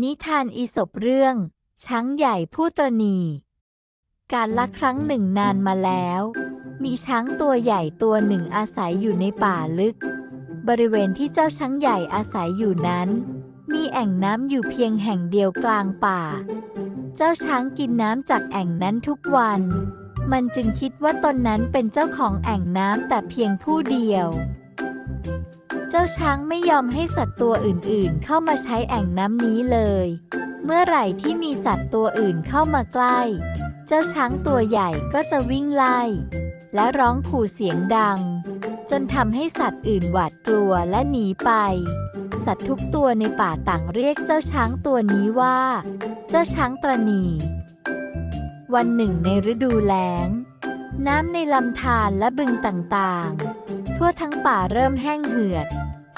นิทานอีสปเรื่อง ช้างใหญ่ผู้ตรณี การละครั้งหนึ่งนานมาแล้ว มีช้างตัวใหญ่ตัวหนึ่งอาศัยอยู่ในป่าลึก บริเวณที่เจ้าช้างใหญ่อาศัยอยู่นั้น มีแอ่งน้ำอยู่เพียงแห่งเดียวกลางป่า เจ้าช้างกินน้ำจากแอ่งนั้นทุกวัน มันจึงคิดว่าตนนั้นเป็นเจ้าของแอ่งน้ำแต่เพียงผู้เดียว เจ้าช้างไม่ยอมให้สัตว์ตัวอื่นๆ เข้ามาใช้แอ่งน้ำนี้เลย เมื่อไหร่ที่มีสัตว์ตัวอื่นเข้ามาใกล้ เจ้าช้างตัวใหญ่ก็จะวิ่งไล่ และร้องขู่เสียงดัง จนทำให้สัตว์อื่นหวาดกลัวและหนีไป สัตว์ทุกตัวในป่าต่างเรียกเจ้าช้างตัวนี้ว่า เจ้าช้างตรณีวันหนึ่งในฤดูแล้ง น้ำในลำธารและบึงต่างๆ ทั่วทั้งป่าเริ่มแห้งเหือด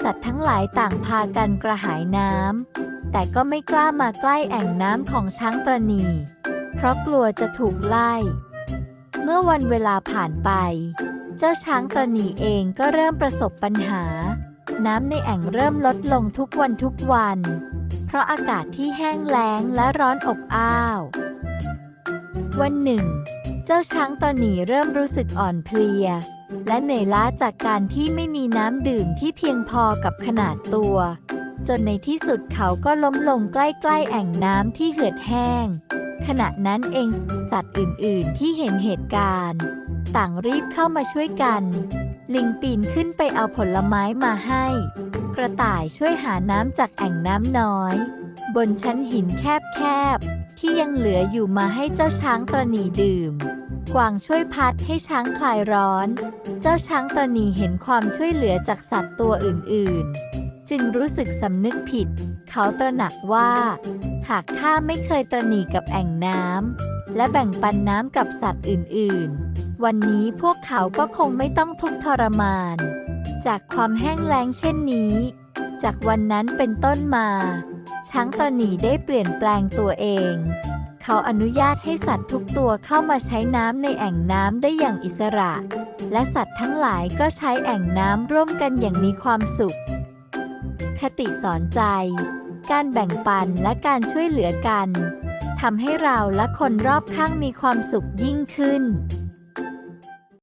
สัตว์ทั้งหลายต่างพากันกระหายน้ำ แต่ก็ไม่กล้ามาใกล้แอ่งน้ำของช้างตรณี เพราะกลัวจะถูกไล่ เมื่อวันเวลาผ่านไป เจ้าช้างตรณีเองก็เริ่มประสบปัญหา น้ำในแอ่งเริ่มลดลงทุกวันทุกวัน เพราะอากาศที่แห้งแล้งและร้อนอบอ้าว วันหนึ่ง เจ้าช้างตรณีเริ่มรู้สึกอ่อนเพลีย และเหนื่อยล้าจากการที่ไม่มีน้ำดื่มที่เพียงพอกับขนาดตัว จนในที่สุดเขาก็ล้มลงใกล้ๆแอ่งน้ำที่เหือดแห้ง ขณะนั้นเองสัตว์อื่นๆที่เห็นเหตุการณ์ ต่างรีบเข้ามาช่วยกัน ลิงปีนขึ้นไปเอาผลไม้มาให้ กระต่ายช่วยหาน้ำจากแอ่งน้ำน้อย บนชั้นหินแคบๆ ที่ยังเหลืออยู่มาให้เจ้าช้างตรณีดื่ม กวางช่วยพัดให้ช้างคลายร้อน เจ้าช้างตรณีเห็นความช่วยเหลือจากสัตว์ตัวอื่น ๆ จึงรู้สึกสำนึกผิด เขาตระหนักว่า หากข้าไม่เคยตรณีกับแอ่งน้ำและแบ่งปันน้ำกับสัตว์อื่น ๆ วันนี้พวกเขาก็คงไม่ต้องทุกข์ทรมาน จากความแห้งแล้งเช่นนี้ จากวันนั้นเป็นต้นมา ช้างตรณีได้เปลี่ยนแปลงตัวเอง เขาอนุญาตให้สัตว์ทุกตัวเข้ามาใช้น้ำในแอ่งน้ำได้อย่างอิสระ และสัตว์ทั้งหลายก็ใช้แอ่งน้ำร่วมกันอย่างมีความสุข คติสอนใจ การแบ่งปันและการช่วยเหลือกันทำให้เราและคนรอบข้างมีความสุขยิ่งขึ้น